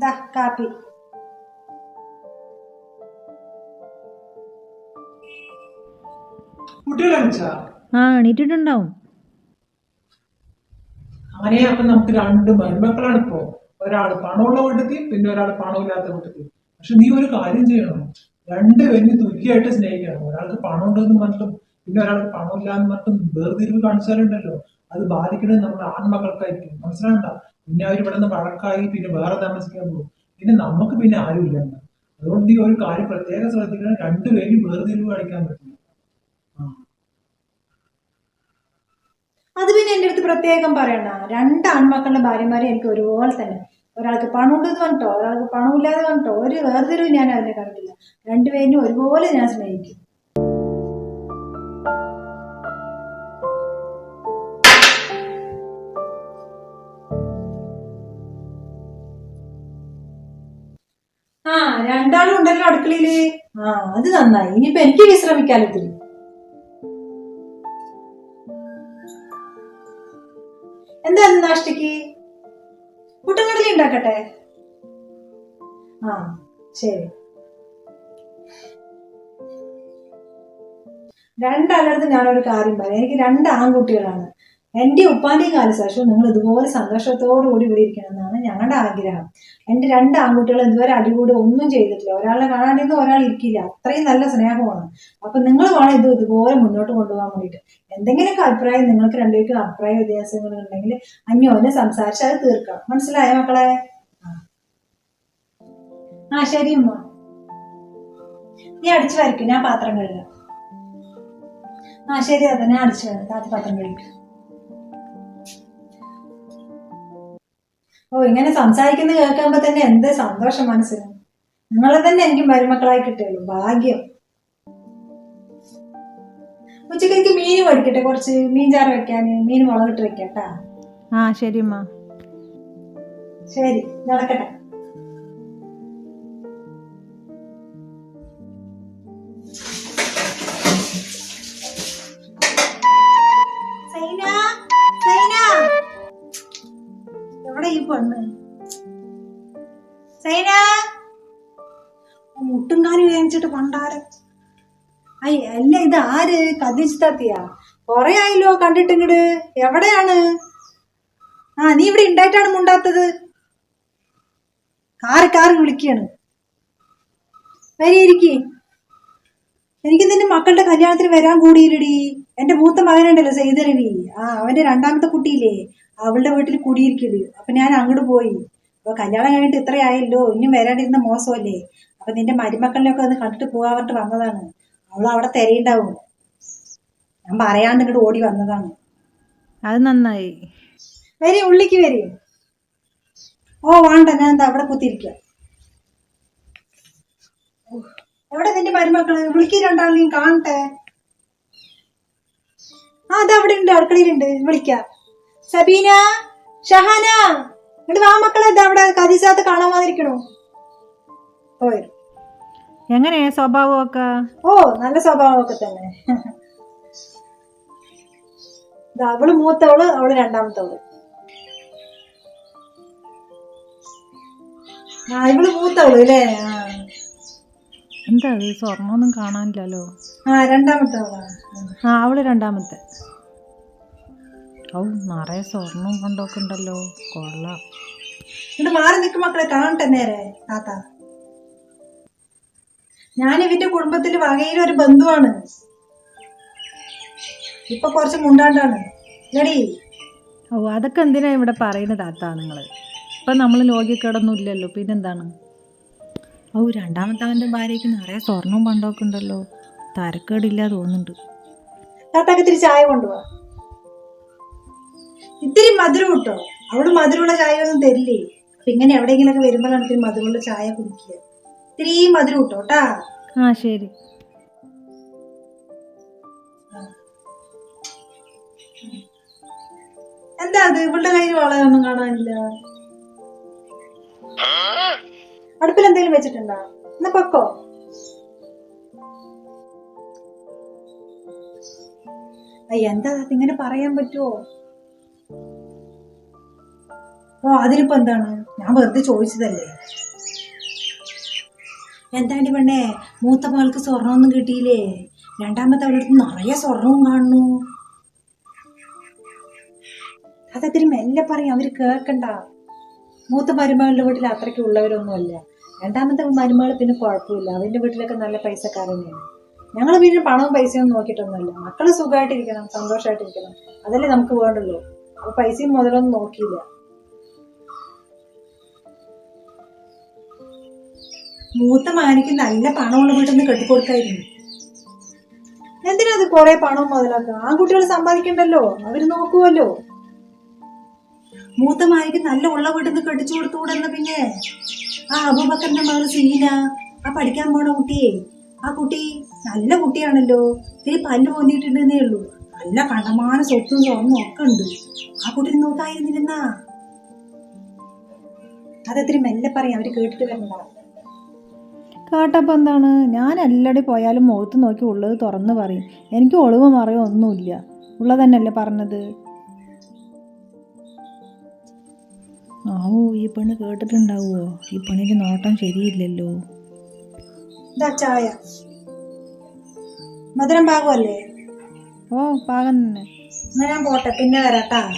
ദാ കാപ്പി. ആ എണീറ്റിട്ടുണ്ടാവും. അങ്ങനെ അപ്പൊ നമുക്ക് രണ്ട് മരുമക്കളാണ് ഇപ്പോ. ഒരാൾ പണമുള്ള വീട്ടിൽ പിന്നെ ഒരാൾ പണമില്ലാത്ത വീട്ടിൽ പക്ഷെ നീ ഒരു കാര്യം ചെയ്യണം. രണ്ട് പേരും തുല്യമായിട്ട് സ്നേഹിക്കണം. ഒരാൾക്ക് പണം ഉണ്ടെന്ന് പറഞ്ഞിട്ടും പിന്നെ ഒരാൾക്ക് പണമില്ലാന്ന് എന്ന് പറഞ്ഞിട്ടും വേർതിരിവ് കാണിച്ചാലുണ്ടല്ലോ. അത് ബാധിക്കുന്നത് നമ്മുടെ ആൺമക്കൾക്കായിരിക്കും. മനസ്സിലാണ്ട പിന്നെ അവർ ഇവിടെ നിന്ന് വഴക്കായി പിന്നെ വേറെ താമസിക്കാൻ പോകും. പിന്നെ നമുക്ക് പിന്നെ ആരും ഇല്ല അതുകൊണ്ട് നീ ഒരു കാര്യം പ്രത്യേകം ശ്രദ്ധിക്കണം. രണ്ടുപേരും വേർതിരിവ് കാണിക്കാൻ പറ്റില്ല. അത് പിന്നെ എന്റെ അടുത്ത് പ്രത്യേകം പറയണ്ട. രണ്ട് ആൺമക്കളുടെ ഭാര്യമാരെ എനിക്ക് ഒരുപോലെ തന്നെ. ഒരാൾക്ക് പണമുണ്ടെന്ന് പറഞ്ഞിട്ടോ ഒരാൾക്ക് പണമില്ലാതെ പറഞ്ഞിട്ടോ ഒരു വേർതിരിവ് ഞാൻ അതിനെ കണ്ടില്ല. രണ്ടുപേരും ഒരുപോലെ ഞാൻ സ്നേഹിക്കും. ആ രണ്ടാളും ഉണ്ടല്ലോ അടുക്കളയിൽ. ആ അത് നന്നായി. ഇനിയിപ്പൊ എനിക്ക് വിശ്രമിക്കാലോ എന്താ നാഷ്ടക്ക് പുട്ടുകടലി ഉണ്ടാക്കട്ടെ? ആ ശരി. രണ്ടാളടുത്ത് ഞാനൊരു കാര്യം പറയാം. എനിക്ക് രണ്ട് ആൺകുട്ടികളാണ്. എന്റെ ഉപ്പാന്റെയും കാലശേഷം നിങ്ങൾ ഇതുപോലെ സന്തോഷത്തോടു കൂടി ഇവിടെ ഇരിക്കണമെന്നാണ് ഞങ്ങളുടെ ആഗ്രഹം. എന്റെ രണ്ട് ആൺകുട്ടികൾ ഇതുവരെ അടികൂടി ഒന്നും ചെയ്തിട്ടില്ല. ഒരാളെ കാണാണ്ടിന്ന് ഒരാൾ ഇരിക്കില്ല. അത്രയും നല്ല സ്നേഹമാണ്. അപ്പൊ നിങ്ങൾ വേണം ഇത് ഇതുപോലെ മുന്നോട്ട് കൊണ്ടുപോകാൻ വേണ്ടിയിട്ട്. എന്തെങ്കിലുമൊക്കെ അഭിപ്രായം നിങ്ങൾക്ക് രണ്ടുപേർക്കും അഭിപ്രായ വ്യത്യാസങ്ങൾ ഉണ്ടെങ്കിൽ അന്യോനെ സംസാരിച്ച് അത് തീർക്കാം മനസ്സിലായ മക്കളെ? ആ. ശരി ഉമ്മ. നീ അടിച്ചു വരയ്ക്കും ഞാൻ പാത്രം കഴുകാം. ആ ശരി അതെ ഞാൻ അടിച്ചു വരാം താത്ത പാത്രം കഴിക്കും ഓ ഇങ്ങനെ സംസാരിക്കുന്നത് കേൾക്കുമ്പോ തന്നെ എന്ത് സന്തോഷം മനസ്സിന്. നിങ്ങളെ തന്നെ എനിക്ക് മരുമക്കളായി കിട്ടുള്ളൂ ഭാഗ്യം. ഉച്ചയ്ക്ക് എനിക്ക് മീൻ മേടിക്കട്ടെ കുറച്ച് മീൻ ചാറ് വെക്കാന് മീൻ മുളകിട്ട് വെക്കട്ടാ. ആ ശരി ശരി നടക്കട്ടെ. സൈന? മുട്ടും കാലി വേവിച്ചിട്ട് പണ്ടാരം. അയ്യ അല്ല ഇത് ആര്? കതിച്ചിത്താത്തിയാ കൊറേ ആയല്ലോ കണ്ടിട്ടിങ്ങട് എവിടെയാണ്? ആ നീ ഇവിടെ ഉണ്ടായിട്ടാണ് മുണ്ടാത്തത്. Car car വിളിക്കാണ്. വരിയിരിക്കേ എനിക്ക് നിന്റെ മക്കളുടെ കല്യാണത്തിന് വരാൻ കൂടിയില്ലടി. എന്റെ മൂത്ത മകനുണ്ടല്ലോ സൈതരവി. ആ അവന്റെ രണ്ടാമത്തെ കുട്ടിയില്ലേ? അവളുടെ വീട്ടിൽ കൂടിയിരിക്കൽ. അപ്പൊ ഞാൻ അങ്ങോട്ട് പോയി. അപ്പൊ കല്യാണം കഴിഞ്ഞിട്ട് ഇത്രയായല്ലോ ഇനിയും വരാണ്ടിരുന്ന മോശമല്ലേ? അപ്പൊ നിന്റെ മരുമക്കളിലൊക്കെ ഒന്ന് കണ്ടിട്ട് പോകാൻ പറഞ്ഞിട്ട് വന്നതാണ്. അവൾ അവിടെ തിരയുണ്ടാവും. ഞാൻ പറയാണ്ട് ഇങ്ങോട്ട് ഓടി വന്നതാണ്. അത് നന്നായി. വരും ഉള്ളിക്ക് വരും. ഓ വേണ്ട ഞാൻ എന്താ അവിടെ കുത്തിരിക്ക എവിടെ നിന്റെ മരുമക്കൾ? വിളിക്ക് രണ്ടാളെയും കാണട്ടെ. ആ അത് അവിടെ ഉണ്ട് അടുക്കളയിലുണ്ട്. വിളിക്ക. സബീന ഷഹാന. ഇങ്ങോട്ട് വാ മക്കളെ എന്താ അവിടെ കഥീസാത്ത് കാണാൻ വന്നിരിക്കണോ. പോയി എങ്ങനെയാ സ്വഭാവമൊക്കെ? ഓ നല്ല സ്വഭാവമൊക്കെ തന്നെ. അവൾ മൂത്തവൾ അവൾ രണ്ടാമത്തവൾ ആ ഇവൾ മൂത്തവൾ അല്ലേ. എന്താ സ്വർണൊന്നും സ്വർണമൊന്നും കാണാനില്ലല്ലോ. ആ രണ്ടാമത്തെ ആ അവൾ രണ്ടാമത്തെ. ഔ നിറയെ സ്വർണം കൊണ്ടൊക്കെ ഉണ്ടല്ലോ. കൊള്ളാം. എന്നിട്ട് മാറി നിൽക്കും മക്കളെ കാണട്ടെ നേരെ. താത്ത. ഞാൻ ഇവന്റെ കുടുംബത്തിൽ വകയിൽ ഒരു ബന്ധുവാണ്. ഇപ്പൊ കുറച്ച് മുണ്ടാണ്ടാണ്. ഇല്ലടി. ഓ അതൊക്കെ എന്തിനാ ഇവിടെ പറയുന്നത് താത്ത നിങ്ങൾ ഇപ്പം നമ്മൾ ലോകിക്കിടൊന്നും ഇല്ലല്ലോ പിന്നെന്താണ്? ഓ രണ്ടാമത്തെ അവന്റെ ഭാര്യയ്ക്ക് നിറയെ സ്വർണവും പണ്ടൊക്കെ ഉണ്ടല്ലോ. തരക്കേടില്ല തോന്നുന്നുണ്ട് താത്താക്ക് ഇത്തിരി ചായ കൊണ്ടുപോവാ ഇത്തിരി മധുരം കിട്ടോ അവൾ മധുരമുള്ള ചായ ഒന്നും തരില്ലേ? അപ്പൊ ഇങ്ങനെ എവിടെയെങ്കിലൊക്കെ വരുമ്പോഴാണ് ഇത്തിരി മധുരമുള്ള ചായ കുടിക്കുക. ഇത്തിരി മധുരം കിട്ടോ കേട്ടാ ആ ശരി. എന്താ അത്? ഇവളുടെ കയ്യിൽ വളയൊന്നും കാണാനില്ല. അടുപ്പിൽ എന്തെങ്കിലും വെച്ചിട്ടുണ്ടോ? എന്നാ പൊക്കോ? അയ്യ എന്താ ഇങ്ങനെ പറയാൻ പറ്റുമോ ഓ അതിനിപ്പോ എന്താണ്? ഞാൻ വെറുതെ ചോദിച്ചതല്ലേ? എന്താണ്ടി പെണ്ണേ മൂത്ത മകൾക്ക് സ്വർണമൊന്നും കിട്ടിയില്ലേ? രണ്ടാമത്തെ അവളടുത്ത് നിറയെ സ്വർണവും കാണുന്നു. അതൊക്കെ മെല്ലെ പറയും അവർ കേൾക്കണ്ട. മൂത്ത മരുമകളുടെ വീട്ടിൽ അത്രയ്ക്ക് ഉള്ളവരൊന്നുമല്ല. രണ്ടാമത്തെ മരുമകൾ പിന്നെ കുഴപ്പമില്ല. അവന്റെ വീട്ടിലൊക്കെ നല്ല പൈസക്കാരനെയാണ് ഞങ്ങൾ പിന്നെ പണവും പൈസയും നോക്കിയിട്ടൊന്നുമല്ല. മക്കൾ സുഖമായിട്ടിരിക്കണം സന്തോഷമായിട്ടിരിക്കണം. അതല്ലേ നമുക്ക് വേണ്ടുള്ളൂ. അപ്പൊ പൈസയും മുതലൊന്നും നോക്കിയില്ല. മൂത്ത മകനിക്ക് നല്ല പണമുള്ള വീട്ടിൽ നിന്ന് കെട്ടിക്കൊടുക്കായിരുന്നു. എന്തിനാ അത് കുറെ പണവും മുതലാക്കുക? ആൺകുട്ടികൾ സമ്പാദിക്കണ്ടല്ലോ അവർ നോക്കുമല്ലോ മൂത്ത മകനിക്ക് നല്ല ഉള്ള വീട്ടിൽ നിന്ന് കെട്ടിച്ചു കൊടുത്തുകൂടെന്ന് പിന്നെ? ആ അബൂബക്കറിന്റെ മകൾ സീന ആ പഠിക്കാൻ പോണ കുട്ടിയെ. ആ കുട്ടി നല്ല കുട്ടിയാണല്ലോ. ഇത്തിരി പല്ല് പോന്നിട്ടുണ്ടെന്നേ ഉള്ളൂ. നല്ല കണ്ടമാന സ്വത്തും സ്വർണം ഒക്കെ ഉണ്ട്. ആ കുട്ടി നോക്കായിരുന്നില്ലെന്നാ അതെത്തിരി മെല്ലെ പറയാം. അവർ കേട്ടിട്ട് വരണ്ട. കേട്ടപ്പോൾ എന്താണ് ഞാൻ എല്ലാടി പോയാലും മുഖത്ത് നോക്കി ഉള്ളത് തുറന്ന് പറയും. എനിക്ക് ഒളിവ് മറയോ ഒന്നുമില്ല. ഉള്ളതന്നെയല്ലേ പറഞ്ഞത്? ആവോ ഈ പണി കേട്ടിട്ടുണ്ടാവുമോ ഈ പണിക്ക് നോട്ടം ശരിയില്ലല്ലോ. ചായ. മധുരം പാകമല്ലേ? ഓ പാകം തന്നെ. ഞാൻ പോട്ടെ. പിന്നെ വരാട്ടാ.